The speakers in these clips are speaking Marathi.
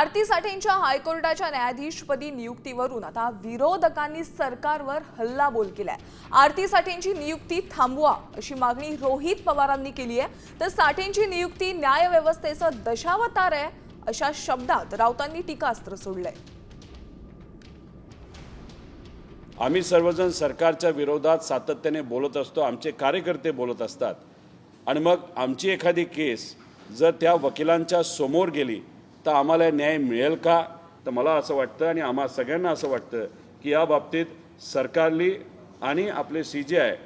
आरती साठेंच्या हायकोर्टाच्या न्यायाधीशपदी नियुक्तीवरून आता विरोधकांनी सरकारवर हल्लाबोल केलाय. आरती साठेंची नियुक्ती थांबवा अशी मागणी रोहित पवारांनी केली आहे. तर साठेंची नियुक्ती न्यायव्यवस्थेचं दशावतार आहे अशा शब्दात राऊतांनी टीकास्त्र सोडलंय. आम्ही सर्वजण सरकारच्या विरोधात सातत्याने बोलत असतो आमचे कार्यकर्ते बोलत असतात. आणि मग आमची एखादी केस जर त्या वकिलांच्या समोर गेली तर आम्हाला न्याय मिळेल का? तर मला असं वाटतं आणि आम्हा सगळ्यांना असं वाटतं की या बाबतीत सरकारली आणि आपले सी जे आय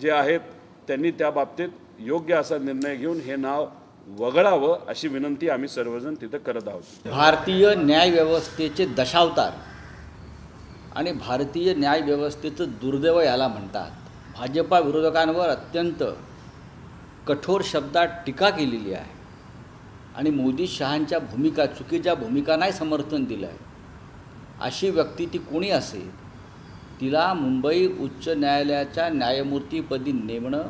जे आहेत त्यांनी त्या बाबतीत योग्य असा निर्णय घेऊन हे नाव वगळावं अशी विनंती आम्ही सर्वजण तिथं करत आहोत. भारतीय न्यायव्यवस्थेचे दशावतार आणि भारतीय न्यायव्यवस्थेचं दुर्दैव याला म्हणतात. भाजपा विरोधकांवर अत्यंत कठोर शब्दात टीका केलेली आहे. आणि मोदी शहांच्या भूमिका चुकीच्या भूमिकांनाही समर्थन दिलं आहे अशी व्यक्ती ती कोणी असेल? तिला मुंबई उच्च न्यायालयाच्या न्यायमूर्तीपदी नेमणं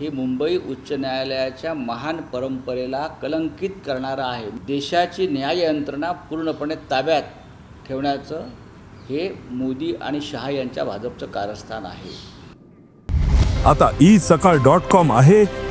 हे मुंबई उच्च न्यायालयाच्या महान परंपरेला कलंकित करणारं आहे. देशाची न्याय यंत्रणा पूर्णपणे ताब्यात ठेवण्याचं हे मोदी आणि शहा यांच्या भाजपचं कारस्थान आहे. आता ई सकाळ डॉट कॉम आहे.